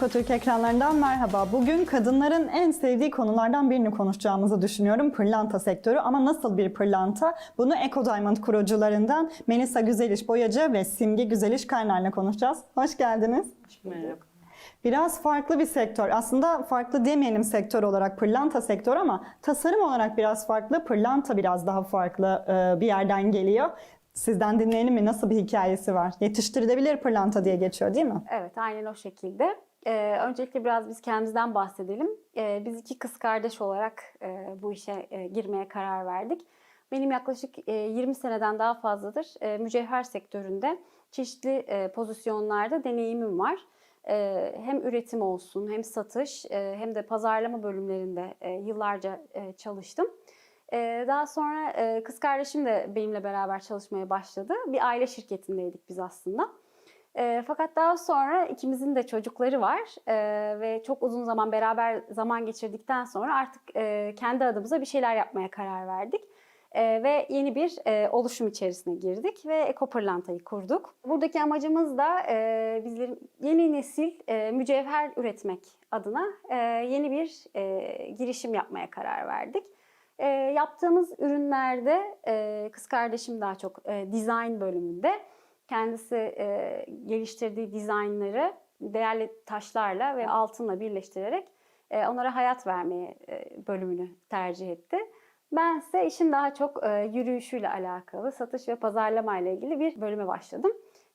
Ekotürk ekranlarından merhaba. Bugün kadınların en sevdiği konulardan birini konuşacağımızı düşünüyorum. Pırlanta sektörü ama nasıl bir pırlanta? Bunu Eko Diamond kurucularından Melisa Güzeliş Boyacı ve Simge Güzeliş Kaynar'la konuşacağız. Hoş geldiniz. Merhaba. Biraz farklı bir sektör. Aslında farklı demeyelim sektör olarak pırlanta sektör ama tasarım olarak biraz farklı. Pırlanta biraz daha farklı e, bir yerden geliyor. Sizden dinleyelim mi? Nasıl bir hikayesi var? Yetiştirilebilir pırlanta diye geçiyor değil mi? Evet, aynen o şekilde. Ee, öncelikle biraz biz kendimizden bahsedelim. Ee, biz iki kız kardeş olarak e, bu işe e, girmeye karar verdik. Benim yaklaşık e, 20 seneden daha fazladır e, mücevher sektöründe çeşitli e, pozisyonlarda deneyimim var. E, hem üretim olsun, hem satış, e, hem de pazarlama bölümlerinde e, yıllarca e, çalıştım. Ee, Daha sonra e, kız kardeşim de benimle beraber çalışmaya başladı. Bir aile şirketindeydik biz aslında. E, Fakat daha sonra ikimizin de çocukları var E, ve çok uzun zaman beraber zaman geçirdikten sonra artık e, kendi adımıza bir şeyler yapmaya karar verdik. E, ve yeni bir e, oluşum içerisine girdik ve Ekopırlanta'yı kurduk. Buradaki amacımız da e, bizlerin yeni nesil e, mücevher üretmek adına e, yeni bir e, girişim yapmaya karar verdik. E, yaptığımız ürünlerde e, kız kardeşim daha çok e, design bölümünde. Kendisi e, geliştirdiği dizaynları değerli taşlarla ve altınla birleştirerek e, onlara hayat vermeye e, bölümünü tercih etti. Ben ise işin daha çok e, yürüyüşüyle alakalı, satış ve pazarlama ile ilgili bir bölüme başladım.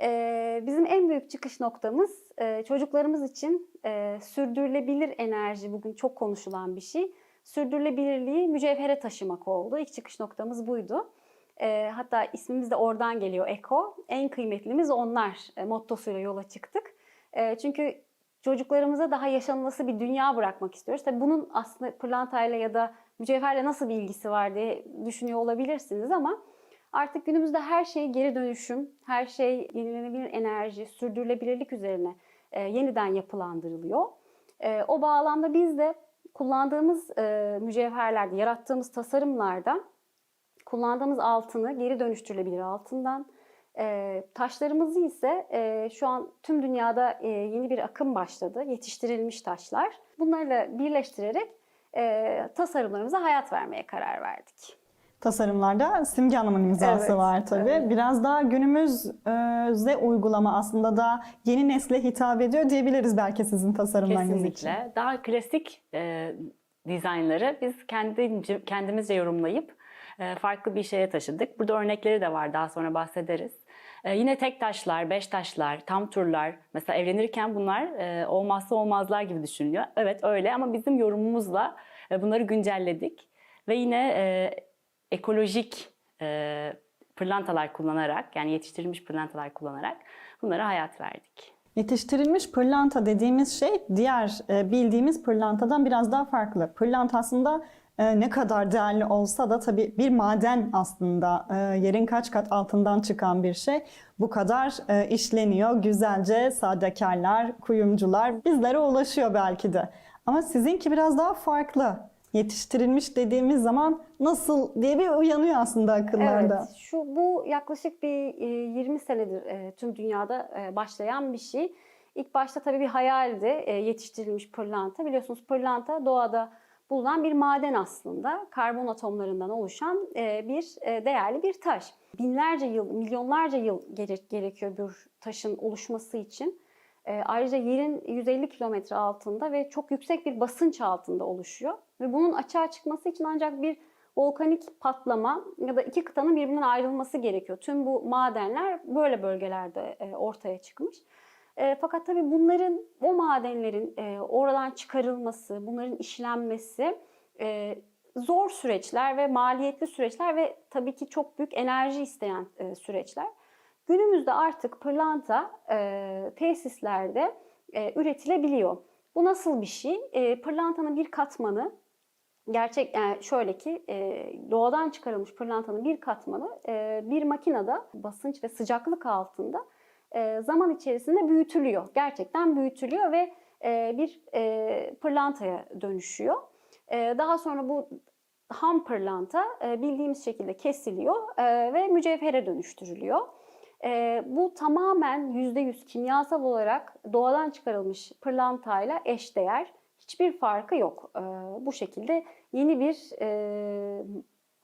E, bizim en büyük çıkış noktamız e, çocuklarımız için e, sürdürülebilir enerji bugün çok konuşulan bir şey sürdürülebilirliği mücevhere taşımak oldu. İlk çıkış noktamız buydu. E, hatta ismimiz de oradan geliyor Eko. En kıymetlimiz onlar e, mottosuyla yola çıktık. E, çünkü çocuklarımıza daha yaşanması bir dünya bırakmak istiyoruz. Tabii bunun aslında pırlantayla ya da mücevherle nasıl bir ilgisi var diye düşünüyor olabilirsiniz ama artık günümüzde her şey geri dönüşüm, her şey yenilenebilir enerji, sürdürülebilirlik üzerine e, yeniden yapılandırılıyor. E, o bağlamda biz de kullandığımız e, mücevherlerde, yarattığımız tasarımlarda kullandığımız altını geri dönüştürülebilir altından, e, taşlarımızı ise e, şu an tüm dünyada e, yeni bir akım başladı, yetiştirilmiş taşlar. Bunlarla birleştirerek e, tasarımlarımıza hayat vermeye karar verdik. Tasarımlarda Simge Hanım'ın imzası Evet, var tabii. evet. Biraz daha günümüzde uygulama aslında da yeni nesle hitap ediyor diyebiliriz belki sizin tasarımlarınız için. Kesinlikle. Daha klasik e, dizaynları biz kendi, kendimizce yorumlayıp farklı bir şeye taşıdık. Burada örnekleri de var daha sonra bahsederiz. E, yine tek taşlar, beş taşlar, tam turlar. Mesela evlenirken bunlar e, olmazsa olmazlar gibi düşünülüyor. Evet öyle ama bizim yorumumuzla e, bunları güncelledik. Ve yine e, ekolojik pırlantalar kullanarak yani yetiştirilmiş pırlantalar kullanarak bunlara hayat verdik. Yetiştirilmiş pırlanta dediğimiz şey diğer bildiğimiz pırlantadan biraz daha farklı. Pırlanta aslında ne kadar değerli olsa da tabii bir maden aslında e, yerin kaç kat altından çıkan bir şey. Bu kadar e, işleniyor güzelce sadekarlar, kuyumcular bizlere ulaşıyor belki de. Ama sizinki biraz daha farklı. Yetiştirilmiş dediğimiz zaman nasıl diye bir uyanıyor aslında akıllarda. Evet, şu bu yaklaşık bir e, 20 senedir e, tüm dünyada e, başlayan bir şey. İlk başta tabii bir hayaldi e, yetiştirilmiş pırlanta. Biliyorsunuz pırlanta doğada bulunan bir maden aslında. Karbon atomlarından oluşan e, bir e, değerli bir taş. Binlerce yıl, milyonlarca yıl gere- gerekiyor bir taşın oluşması için. E, ayrıca yerin 150 kilometre altında ve çok yüksek bir basınç altında oluşuyor. Ve bunun açığa çıkması için ancak bir volkanik patlama ya da iki kıtanın birbirinden ayrılması gerekiyor. Tüm bu madenler böyle bölgelerde ortaya çıkmış. E, fakat tabii bunların, o madenlerin e, oradan çıkarılması, bunların işlenmesi e, zor süreçler ve maliyetli süreçler ve tabii ki çok büyük enerji isteyen e, süreçler. Günümüzde artık pırlanta e, tesislerde e, üretilebiliyor. Bu nasıl bir şey? E, pırlantanın bir katmanı gerçek yani şöyle ki e, doğadan çıkarılmış pırlantanın bir katmanı e, bir makinede basınç ve sıcaklık altında e, zaman içerisinde büyütülüyor. Gerçekten büyütülüyor ve e, bir e, pırlantaya dönüşüyor. Daha sonra bu ham pırlanta bildiğimiz şekilde kesiliyor ve mücevhere dönüştürülüyor. Bu tamamen %100 kimyasal olarak doğadan çıkarılmış pırlantayla eşdeğer. Hiçbir farkı yok. Bu şekilde yeni bir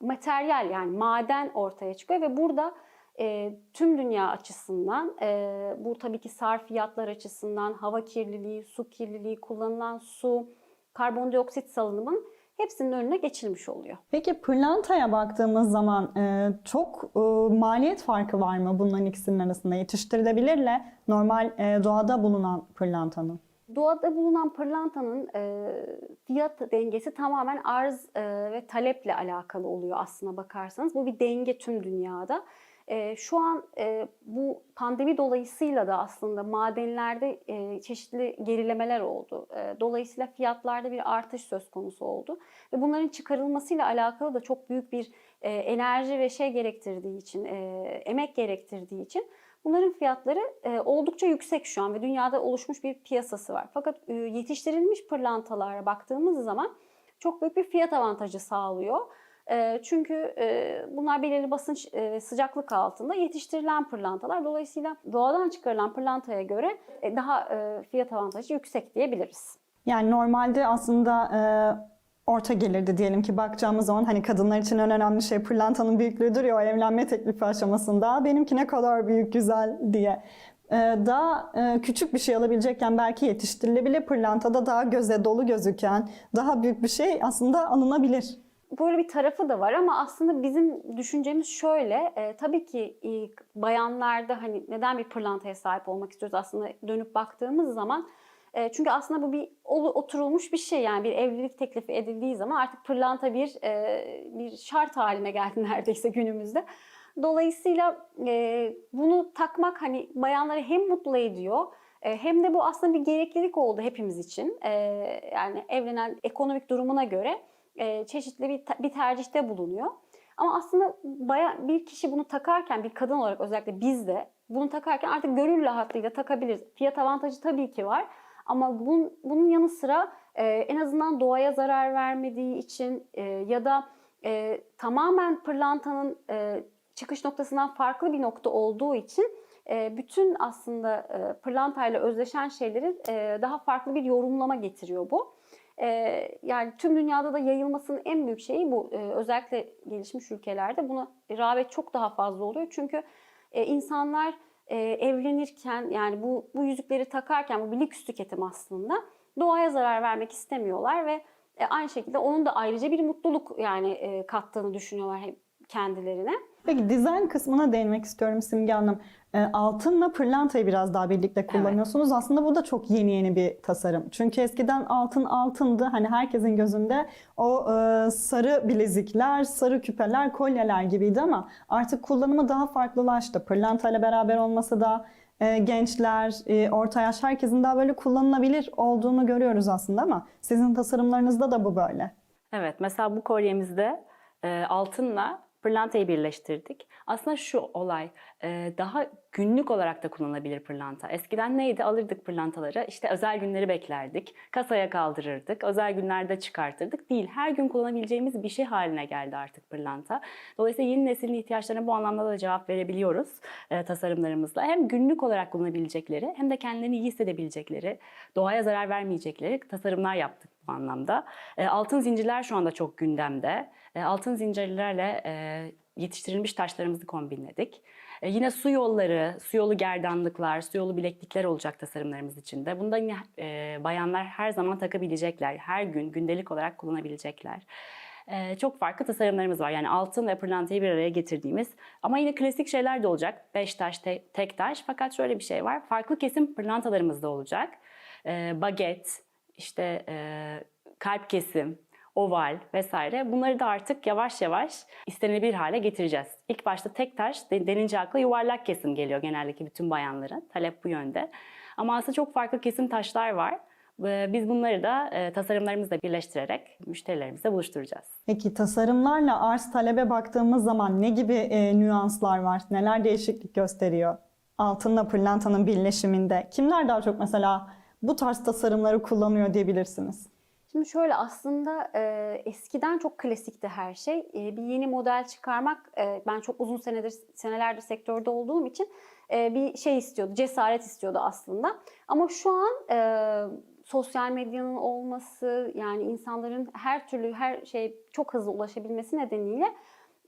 materyal yani maden ortaya çıkıyor ve burada e, tüm dünya açısından e, bu tabii ki sarfiyatlar açısından hava kirliliği, su kirliliği, kullanılan su, karbondioksit salınımın hepsinin önüne geçilmiş oluyor. Peki pırlantaya baktığımız zaman e, çok e, maliyet farkı var mı bunların ikisinin arasında? Yetiştirilebilirle normal e, doğada bulunan pırlantanın. Doğada bulunan pırlantanın e, fiyat dengesi tamamen arz e, ve taleple alakalı oluyor aslına bakarsanız. Bu bir denge tüm dünyada. E, şu an bu pandemi dolayısıyla da aslında madenlerde çeşitli gerilemeler oldu. Dolayısıyla fiyatlarda bir artış söz konusu oldu. Ve bunların çıkarılmasıyla alakalı da çok büyük bir enerji ve şey gerektirdiği için, emek gerektirdiği için Bunların fiyatları oldukça yüksek şu an ve dünyada oluşmuş bir piyasası var. Fakat yetiştirilmiş pırlantalara baktığımız zaman çok büyük bir fiyat avantajı sağlıyor. Çünkü bunlar belirli basınç ve sıcaklık altında yetiştirilen pırlantalar. Dolayısıyla doğadan çıkarılan pırlantaya göre e, daha fiyat avantajı yüksek diyebiliriz. Yani normalde aslında orta gelirdi diyelim ki bakacağımız zaman hani kadınlar için en önemli şey pırlantanın büyüklüğüdür ya o evlenme teklifi aşamasında. Benimki ne kadar büyük güzel diye. Daha küçük bir şey alabilecekken belki yetiştirilebilir pırlantada daha göze dolu gözüken daha büyük bir şey aslında alınabilir. Böyle bir tarafı da var ama aslında bizim düşüncemiz şöyle. e, tabii ki e, bayanlarda hani neden bir pırlantaya sahip olmak istiyoruz aslında dönüp baktığımız zaman. E, çünkü aslında bu bir oturulmuş bir şey yani bir evlilik teklifi edildiği zaman artık pırlanta bir e, bir şart haline geldi neredeyse günümüzde. Dolayısıyla e, bunu takmak hani bayanları hem mutlu ediyor e, hem de bu aslında bir gereklilik oldu hepimiz için. E, yani evlenen ekonomik durumuna göre e, çeşitli bir, bir tercihte bulunuyor. Ama aslında baya, bir kişi bunu takarken bir kadın olarak özellikle biz de bunu takarken artık gönül rahatlığıyla takabiliriz. Fiyat avantajı tabii ki var. Ama bunun, bunun yanı sıra e, en azından doğaya zarar vermediği için e, ya da e, tamamen pırlantanın e, çıkış noktasından farklı bir nokta olduğu için e, bütün aslında e, pırlantayla özdeşen şeyleri e, daha farklı bir yorumlama getiriyor bu. E, yani tüm dünyada da yayılmasının en büyük şeyi bu. E, özellikle gelişmiş ülkelerde buna rağbet çok daha fazla oluyor. Çünkü e, insanlar e, evlenirken yani bu, bu yüzükleri takarken bu bir lüks tüketim aslında. Doğaya zarar vermek istemiyorlar ve e, aynı şekilde onun da ayrıca bir mutluluk yani kattığını düşünüyorlar kendilerine. Peki dizayn kısmına değinmek istiyorum Simge Hanım. E, altınla pırlantayı biraz daha birlikte kullanıyorsunuz. Aslında bu da çok yeni yeni bir tasarım. Çünkü eskiden altın altındı. Hani herkesin gözünde o e, sarı bilezikler, sarı küpeler, kolyeler gibiydi ama artık kullanımı daha farklılaştı. Pırlantayla beraber olması da e, gençler, e, orta yaş herkesin daha böyle kullanılabilir olduğunu görüyoruz aslında ama sizin tasarımlarınızda da bu böyle. Evet, mesela bu kolyemizde e, altınla pırlantayı birleştirdik. Aslında şu olay daha günlük olarak da kullanılabilir pırlanta. Eskiden neydi? Alırdık pırlantaları, işte özel günleri beklerdik, kasaya kaldırırdık, özel günlerde çıkartırdık. Değil, her gün kullanabileceğimiz bir şey haline geldi artık pırlanta. Dolayısıyla yeni neslin ihtiyaçlarına bu anlamda da cevap verebiliyoruz tasarımlarımızla. Hem günlük olarak kullanabilecekleri hem de kendilerini iyi hissedebilecekleri, doğaya zarar vermeyecekleri tasarımlar yaptık bu anlamda. E, altın zincirler şu anda çok gündemde. E, altın zincirlerle e, yetiştirilmiş taşlarımızı kombinledik. E, yine su yolları, su yolu gerdanlıklar, su yolu bileklikler olacak tasarımlarımız içinde. Bunda yine e, bayanlar her zaman takabilecekler, her gün gündelik olarak kullanabilecekler. E, çok farklı tasarımlarımız var. Yani altın ve pırlantayı bir araya getirdiğimiz. Ama yine klasik şeyler de olacak. Beş taş, te- tek taş. Fakat şöyle bir şey var. Farklı kesim pırlantalarımız da olacak. E, baget, işte e, kalp kesim, oval vesaire. Bunları da artık yavaş yavaş istenilebilir hale getireceğiz. İlk başta tek taş de- denince akla yuvarlak kesim geliyor genellikle bütün bayanların. Talep bu yönde. Ama aslında çok farklı kesim taşlar var. Biz bunları da tasarımlarımızla birleştirerek müşterilerimizle buluşturacağız. Peki tasarımlarla arz talebe baktığımız zaman ne gibi e, nüanslar var? Neler değişiklik gösteriyor? Altınla pırlantanın birleşiminde. Kimler daha çok mesela bu tarz tasarımları kullanıyor diyebilirsiniz? Şimdi şöyle aslında e, eskiden çok klasikti her şey. E, bir yeni model çıkarmak e, ben çok uzun senedir senelerdir sektörde olduğum için e, bir şey istiyordu, cesaret istiyordu aslında. Ama şu an e, sosyal medyanın olması yani insanların her türlü her şey çok hızlı ulaşabilmesi nedeniyle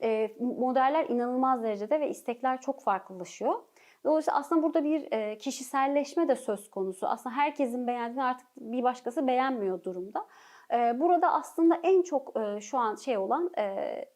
e, modeller inanılmaz derecede ve istekler çok farklılaşıyor. Dolayısıyla aslında burada bir e, kişiselleşme de söz konusu. Aslında herkesin beğendiğini artık bir başkası beğenmiyor durumda. E, burada aslında en çok e, şu an şey olan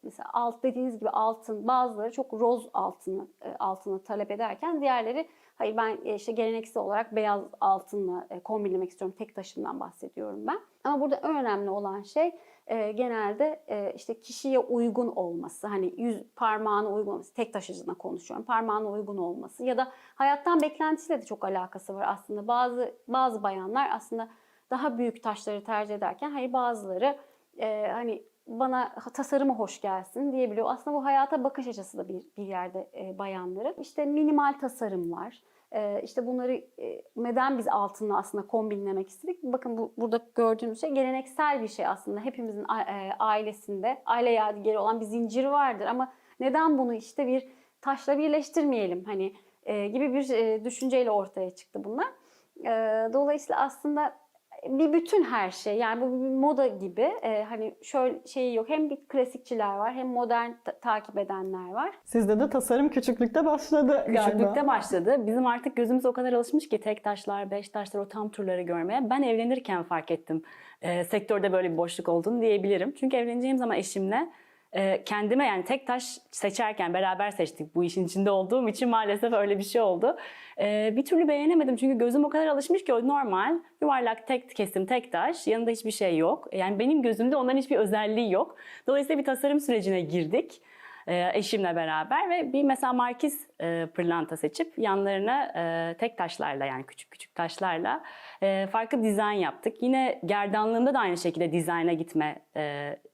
mesela alt dediğiniz gibi altın bazıları çok roz altını e, altını talep ederken diğerleri hayır ben e, işte geleneksel olarak beyaz altınla e, kombinlemek istiyorum. Tek taşımdan bahsediyorum ben. Ama burada önemli olan şey e, genelde işte kişiye uygun olması. Hani yüz parmağına uygun olması. Tek taşıcına konuşuyorum. Parmağına uygun olması ya da hayattan beklentisiyle de çok alakası var aslında. Bazı bazı bayanlar aslında daha büyük taşları tercih ederken hayır bazıları e, hani bana tasarımı hoş gelsin diyebiliyor. Aslında bu hayata bakış açısı da bir, bir yerde e, bayanların. İşte minimal tasarımlar, e, işte bunları e, neden biz altınla aslında kombinlemek istedik? Bakın bu burada gördüğümüz şey geleneksel bir şey aslında. Hepimizin e, ailesinde aile yadigarı olan bir zincir vardır ama neden bunu işte bir taşla birleştirmeyelim hani e, gibi bir e, düşünceyle ortaya çıktı bunlar. E, dolayısıyla aslında bir bütün her şey yani bu bir moda gibi e, hani şöyle şey yok hem bir klasikçiler var hem modern ta- takip edenler var. Sizde de tasarım küçüklükte başladı galiba. Küçüklükte başladı. Bizim artık gözümüz o kadar alışmış ki tek taşlar, beş taşlar o tam turları görmeye. Ben evlenirken fark ettim e, sektörde böyle bir boşluk olduğunu diyebilirim. Çünkü evleneceğim zaman eşimle e, kendime yani tek taş seçerken beraber seçtik. Bu işin içinde olduğum için maalesef öyle bir şey oldu. E, bir türlü beğenemedim çünkü gözüm o kadar alışmış ki o normal yuvarlak tek kesim tek taş yanında hiçbir şey yok. Yani benim gözümde onların hiçbir özelliği yok. Dolayısıyla bir tasarım sürecine girdik e, eşimle beraber ve bir mesela markiz e, pırlanta seçip yanlarına e, tek taşlarla yani küçük küçük taşlarla farklı dizayn yaptık. Yine gerdanlığımda da aynı şekilde dizayna gitme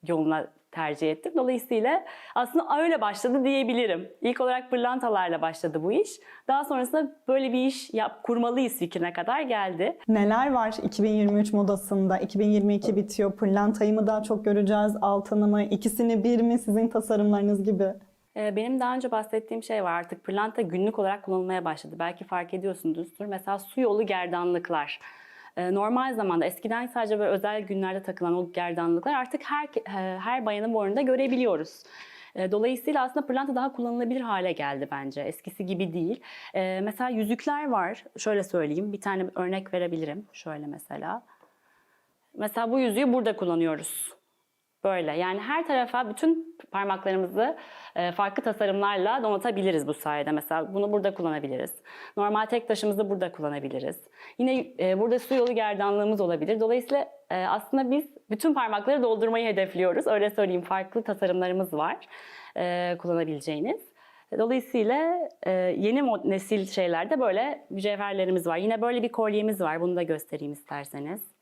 yoluna tercih ettim. Dolayısıyla aslında öyle başladı diyebilirim. İlk olarak pırlantalarla başladı bu iş. Daha sonrasında böyle bir iş yap, kurmalıyız fikrine kadar geldi. Neler var 2023 modasında? 2022 bitiyor. Pırlantayı mı daha çok göreceğiz? Altını mı? İkisini bir mi sizin tasarımlarınız gibi? Ee, Benim daha önce bahsettiğim şey var artık pırlanta günlük olarak kullanılmaya başladı. Belki fark ediyorsunuzdur. Mesela su yolu gerdanlıklar. Ee, Normal zamanda eskiden sadece böyle özel günlerde takılan o gerdanlıklar artık her e, her bayanın boynunda görebiliyoruz. Ee, Dolayısıyla aslında pırlanta daha kullanılabilir hale geldi bence. Eskisi gibi değil. Ee, Mesela yüzükler var. Şöyle söyleyeyim. Bir tane örnek verebilirim. Şöyle mesela. Mesela bu yüzüğü burada kullanıyoruz. Böyle yani her tarafa bütün parmaklarımızı e, farklı tasarımlarla donatabiliriz bu sayede. Mesela bunu burada kullanabiliriz. Normal tek taşımızı burada kullanabiliriz. Yine e, burada su yolu gerdanlığımız olabilir. Dolayısıyla e, aslında biz bütün parmakları doldurmayı hedefliyoruz. Öyle söyleyeyim farklı tasarımlarımız var kullanabileceğiniz. Dolayısıyla yeni nesil şeylerde böyle mücevherlerimiz var. Yine böyle bir kolyemiz var. Bunu da göstereyim isterseniz.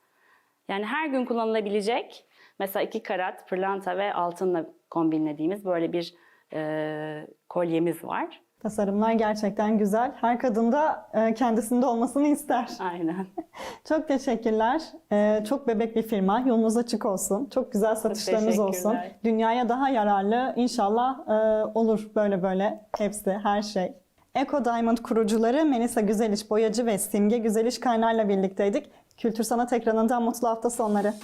Yani her gün kullanılabilecek mesela iki karat pırlanta ve altınla kombinlediğimiz böyle bir e, kolyemiz var. Tasarımlar gerçekten güzel. Her kadın da e, kendisinde olmasını ister. Aynen. Çok teşekkürler. E, çok bebek bir firma. Yolunuz açık olsun. Çok güzel satışlarınız olsun. teşekkürler. Dünyaya daha yararlı inşallah e, olur böyle böyle hepsi, her şey. Eco Diamond kurucuları Melisa Güzeliş Boyacı ve Simge Güzeliş Kaynar'la birlikteydik. Kültür Sanat ekranından mutlu hafta sonları.